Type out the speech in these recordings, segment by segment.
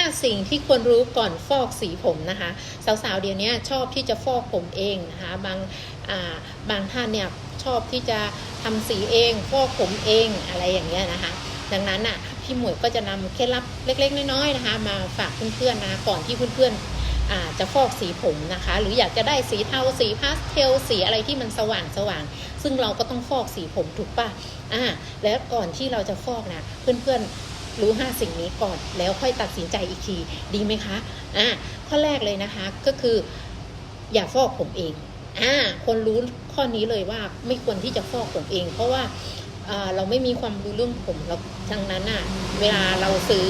5 สิ่งที่ควรรู้ก่อนฟอกสีผมนะคะ สาวๆ เดี๋ยวนี้ชอบที่จะฟอกผมเองนะคะ บางาบางท่านเนี่ยชอบที่จะทำสีเอง ฟอกผมเองอะไรอย่างเงี้ยนะคะ ดังนั้นอะพี่หมวยก็จะนำเคล็ดลับเล็ก ๆ น้อยๆนะคะ มาฝากเพื่อนๆนะก่อนที่เพื่อนๆอาจะฟอกสีผมนะคะ หรืออยากจะได้สีเทาสีพาสเทลสีอะไรที่มันสว่างสว่างซึ่งเราก็ต้องฟอกสีผมถูกปะอ่าแล้วก่อนที่เราจะฟอกนะเพื่อนๆ รู้5สิ่งนี้ก่อน แล้วค่อยตัดสินใจอีกทีดีไหมคะอ่าข้อแรกเลยนะคะก็คือ อย่าฟอกผมเองอ่าคนรู้ข้อนี้เลยว่าไม่ควรที่จะฟอกผมเอง เพราะว่าเราไม่มีความรู้เรื่องผมเราดังนั้นอะเวลาเราซื้อ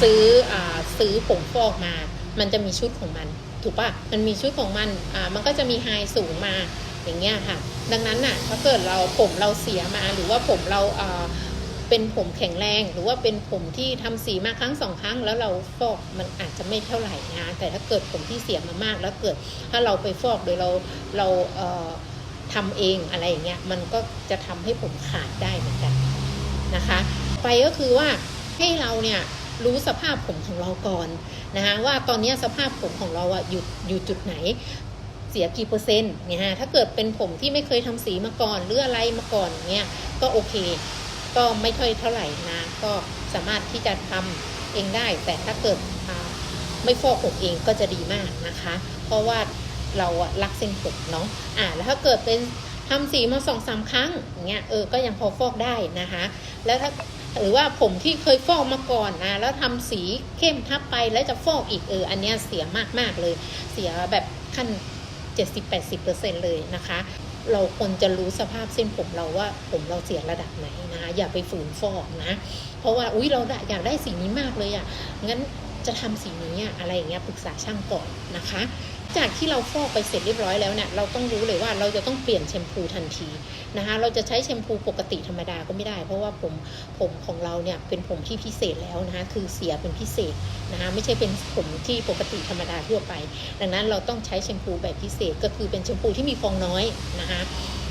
ซื้ออซื้อผมฟอกมา มันจะมีชุดของมัน ถูกปะมันมีชุดของมันอ่ามันก็จะมีไฮสูงมาอย่างเงี้ยค่ะ ดังนั้นน่ะถ้าเกิดเราผมเราเสียมาหรือว่าผมเราอ่า เป็นผมแข็งแรง หรือว่าเป็นผมที่ทำสีมาครั้งสองครั้ง แล้วเราฟอกมันอาจจะไม่เท่าไหร่นะแต่ถ้าเกิดผมที่เสียมามากแล้วเกิด ถ้าเราไปฟอกโดยเราเราเทำเองอะไรอย่างเงี้ยมันก็จะทำให้ผมขาดได้เหมือนกันนะคะ ไปก็คือว่าให้เราเนี่ยรู้สภาพผมของเราก่อนนะคะว่าตอนนี้สภาพผมของเราอะอยู่อยู่จุดไหนเสียกี่เปอร์เซ็นต์เนี่ยฮะถ้าเกิดเป็นผมที่ไม่เคยทำสีมาก่อนหรืออะไรมาก่อนเงี้ยก็โอเค ก็ไม่ค่อยเท่าไหร่นะก็สามารถที่จะทำเองได้ แต่ถ้าเกิดไม่ฟอกผมเองก็จะดีมากนะคะ เพราะว่าเราอะรักเส้นผมเนาะอ่าแล้วถ้าเกิดเป็นทำสีมาสองสามครั้งอย่างเงี้ยเออก็ยังพอฟอกได้นะคะ แล้วถ้าหรือว่าผมที่เคยฟอกมาก่อนนะแล้วทำสีเข้มทับไปแล้วจะฟอกอีกเอออันเนี้ยเสียมากมากๆเลย เสียแบบขั้น 70-80%เลยนะคะ เราควรจะรู้สภาพเส้นผมเราว่าผมเราเสียระดับไหนนะคะอย่าไปฝืนฟอกนะ เพราะว่าอุ้ยเราอยากได้สีนี้มากเลยอะ่ะงั้นจะทำสีนี้อะอะไรอย่างเงี้ยปรึกษาช่างก่อนนะคะ จากที่เราฟอกไปเสร็จเรียบร้อยแล้วเนี่ยเราต้องรู้เลยว่าเราจะต้องเปลี่ยนแชมพูทันทีนะคะเราจะใช้แชมพูปกติธรรมดาก็ไม่ได้ เพราะว่าผมผมของเราเนี่ยเป็นผมที่พิเศษแล้วนะคะคือเสียเป็นพิเศษนะคะไม่ใช่เป็นผมที่ปกติธรรมดาทั่วไป ดังนั้นเราต้องใช้แชมพูแบบพิเศษก็คือเป็นแชมพูที่มีฟองน้อยนะคะ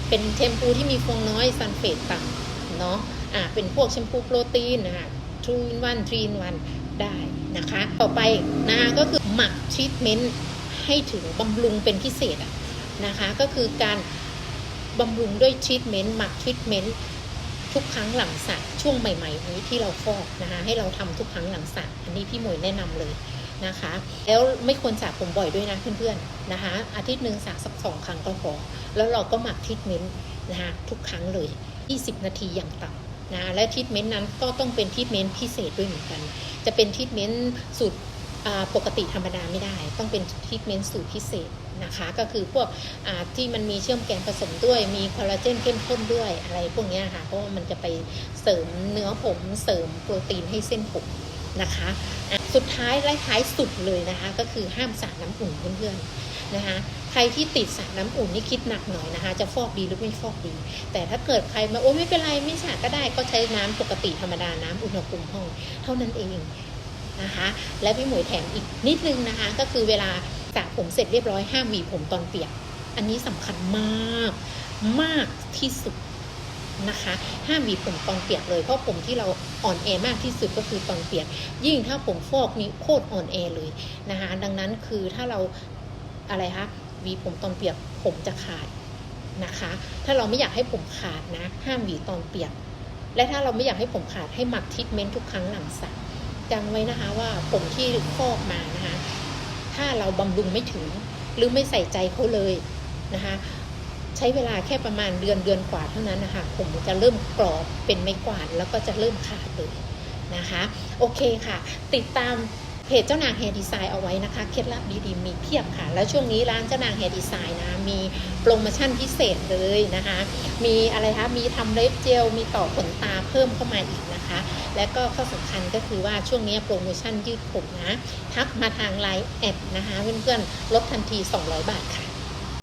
เป็นแชมพูที่มีฟองน้อยซัลเฟตต่ำเนาะอ่าเป็นพวกแชมพูโปรตีนนะคะทรูนวันทรีนวันได้นะคะ ต่อไปนะคะก็คือหมักทรีทเมนต์ ให้ถึงบำรุงเป็นพิเศษอะนะคะก็คือการบำรุงด้วยทรีทเมนต์หมักทรีทเมนต์ทุกครั้งหลังสระช่วงใหม่ ๆ นี้ที่เราฟอกนะคะให้เราทำทุกครั้งหลังสระอันนี้พี่หมวยแนะนำเลยนะคะ แล้วไม่ควรสระผมบ่อยด้วยนะเพื่อนๆนะคะอาทิตย์หนึ่งสระสักสองครั้งก็พอแล้วเราก็หมักทรีทเมนต์นะคะทุกครั้งเลย 20 นาทีอย่างต่ำนะและทรีทเมนต์นั้นก็ต้องเป็นทรีทเมนต์พิเศษด้วยเหมือนกัน จะเป็นทรีทเมนต์สูตร ปกติธรรมดาไม่ได้ ต้องเป็นทรีทเมนต์สูตรพิเศษนะคะ ก็คือพวกที่มันมีเชื่อมแกนผสมด้วย มีคอลลาเจนเข้มข้นด้วยอะไรพวกนี้ค่ะ เพราะว่ามันจะไปเสริมเนื้อผม เสริมโปรตีนให้เส้นผมนะคะะสุดท้ายและท้ายสุดเลยนะคะ ก็คือห้ามสระน้ำอุ่นเพื่อนๆนะคะใครที่ติดสระน้ำอุ่นนี่คิดหนักหน่อยนะคะ จะฟอกดีหรือไม่ฟอกดี แต่ถ้าเกิดใครมาโอ้ไม่เป็นไรไม่สระก็ได้ก็ใช้น้ำปกติธรรมดาน้ำอุณหภูมิห้อง เท่านั้นเอง นะคะและพี่หมวยแถมอีกนิดนึงนะคะก็คือเวลาสระผมเสร็จเรียบร้อยห้ามหวีผมตอนเปียก อันนี้สำคัญมากมากที่สุดนะคะห้ามหวีผมตอนเปียกเลยเพราะผมที่เราอ่อนแอมากที่สุดก็คือตอนเปียก ยิ่งถ้าผมฟอกนี่โคตรอ่อนแอเลยนะคะดังนั้นคือถ้าเราอะไรคะหวีผมตอนเปียกผมจะขาดนะคะ ถ้าเราไม่อยากให้ผมขาดนะ ห้ามหวีตอนเปียก และถ้าเราไม่อยากให้ผมขาดให้หมักทรีทเมนต์ทุกครั้งหลังสระ จำไว้นะคะว่าผมที่ฟอกมานะคะถ้าเราบำรุงไม่ถึงหรือไม่ใส่ใจเขาเลยนะคะใช้เวลาแค่ประมาณเดือนเดือนกว่าเท่านั้นนะคะผมจะเริ่มกรอบเป็นไม้กวาดแล้วก็จะเริ่มขาดเลยนะคะ โอเคค่ะ ติดตามเพจเจ้านางแฮร์ดีไซน์เอาไว้นะคะ เคล็ดลับดีๆ มีเพียบค่ะ แล้วช่วงนี้ร้านเจ้านางแฮร์ดีไซน์นะ มีโปรโมชั่นพิเศษเลยนะคะ มีอะไรคะ มีทำเล็บเจล มีต่อขนตาเพิ่มเข้ามาอีกน และก็ข้อสำคัญก็คือว่าช่วงนี้โปรโมชั่นยืดผมนะ ทักมาทางไลน์แอดนะคะเพื่อนๆลดทันที 200 บาทค่ะ